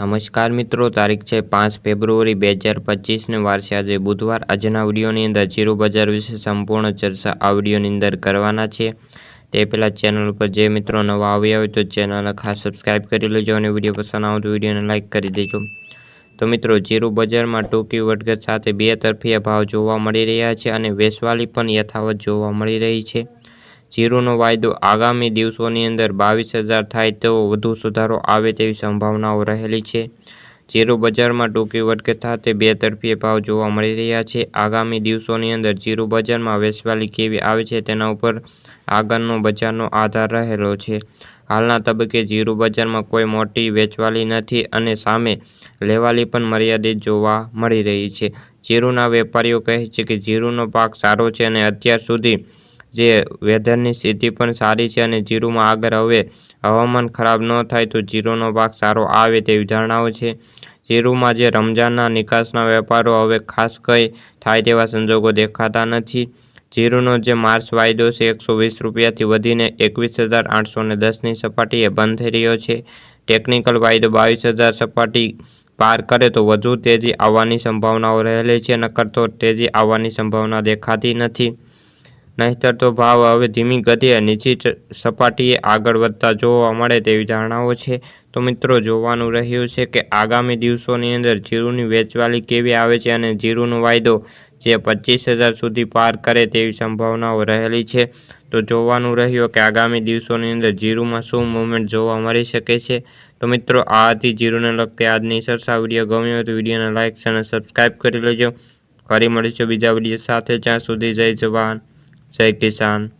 નમસ્કાર મિત્રો, તારીખ છે પાંચ ફેબ્રુઆરી બે હજાર પચીસને વારસે આજે બુધવાર. આજના વિડીયોની અંદર જીરો બજાર વિશે સંપૂર્ણ ચર્ચા આ વિડીયોની અંદર કરવાના છે. તે પહેલાં ચેનલ ઉપર જે મિત્રો નવા આવ્યા હોય તો ચેનલને ખાસ સબસ્ક્રાઈબ કરી લેજો અને વીડિયો પસંદ આવે તો વિડીયોને લાઇક કરી દેજો. તો મિત્રો જીરો બજારમાં ટૂંકી વટગત સાથે બે તરફીયા ભાવ જોવા મળી રહ્યા છે અને વેસવાલી પણ યથાવત જોવા મળી રહી છે. જીરુનો વાયદો આગામી દિવસોની અંદર બાવીસ હજાર થાય તો વધુ સુધારો આવે તેવી સંભાવનાઓ રહેલી છે. જીરો બજારમાં ટૂંકી વધઘટ થાતે બે તરફીય ભાવ જોવા મળી રહ્યા છે. આગામી દિવસોની અંદર જીરો બજારમાં વેચવાલી કેવી આવે છે તેના ઉપર આગળનો બજારનો આધાર રહેલો છે. હાલના તબક્કે જીરો બજારમાં કોઈ મોટી વેચવાલી નથી અને સામે લેવાલી પણ મર્યાદિત જોવા મળી રહી છે. જીરુના વેપારીઓ કહે છે કે જીરુનો પાક સારો છે અને અત્યાર સુધી જે વેધરની સ્થિતિ પણ સારી છે અને જીરુમાં આગળ હવે હવામાન ખરાબ ન થાય તો જીરુનો પાક સારો આવે તેવી ધારણાઓ છે. જીરુમાં જે રમજાનના નિકાસના વેપારો હવે ખાસ કંઈ થાય તેવા સંજોગો દેખાતા નથી. જીરુનો જે માર્ચ વાયદો છે એકસો વીસ રૂપિયાથી વધીને એકવીસ હજાર આઠસો ને દસની સપાટીએ બંધ થઈ રહ્યો છે. ટેકનિકલ વાયદો બાવીસ હજાર સપાટી પાર કરે તો વધુ તેજી આવવાની સંભાવનાઓ રહેલી છે નકર તો તેજી આવવાની સંભાવના દેખાતી નથી. નહીંતર તો ભાવ હવે ધીમી ગતિએ નીચી સપાટીએ આગળ વધતા જોવા મળે તેવી ધારણાઓ છે. તો મિત્રો, જોવાનું રહ્યું છે કે આગામી દિવસોની અંદર જીરુની વેચવાલી કેવી આવે છે અને જીરુનો વાયદો જે પચીસ હજાર સુધી પાર કરે તેવી સંભાવનાઓ રહેલી છે. તો જોવાનું રહ્યું કે આગામી દિવસોની અંદર જીરુમાં શું મૂવમેન્ટ જોવા મળી શકે છે. તો મિત્રો, આ હતી જીરુને લગતી આજની સરસા વીડિયો. ગમ્યો તો વિડીયોને લાઇક્સ અને સબસ્ક્રાઈબ કરી લેજો. ફરી મળીશું બીજા વીડિયો સાથે. જ્યાં સુધી જય જવાન. જય કિસાન.